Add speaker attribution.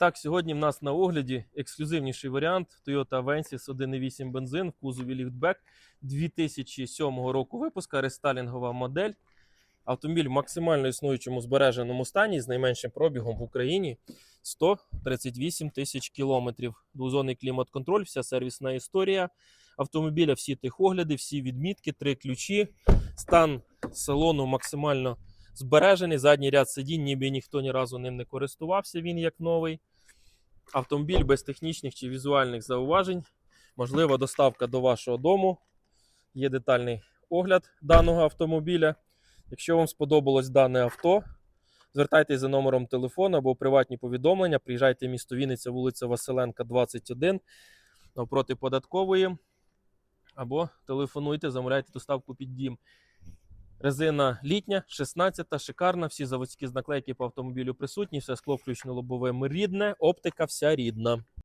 Speaker 1: так, сьогодні в нас на огляді ексклюзивніший варіант Toyota Avensis 1.8 бензин в кузові ліфтбек 2007 року випуска, рестайлінгова модель. Автомобіль в максимально існуючому збереженому стані з найменшим пробігом в Україні 138 тисяч кілометрів. Двозонний клімат-контроль, вся сервісна історія автомобіля, всі техогляди, всі відмітки, три ключі. Стан салону максимально збережений. Задній ряд сидінь, ніби ніхто ні разу ним не користувався. Він як новий. Автомобіль без технічних чи візуальних зауважень. Можлива доставка до вашого дому. Є детальний огляд даного автомобіля. Якщо вам сподобалось дане авто, звертайтеся за номером телефону або приватні повідомлення. Приїжджайте в місто Вінниця, вулиця Василенка, 21, навпроти податкової. Або телефонуйте, замовляйте доставку під дім. Резина літня, 16 шикарна, всі заводські наклейки по автомобілю присутні, все скло включно лобове рідне, оптика вся рідна.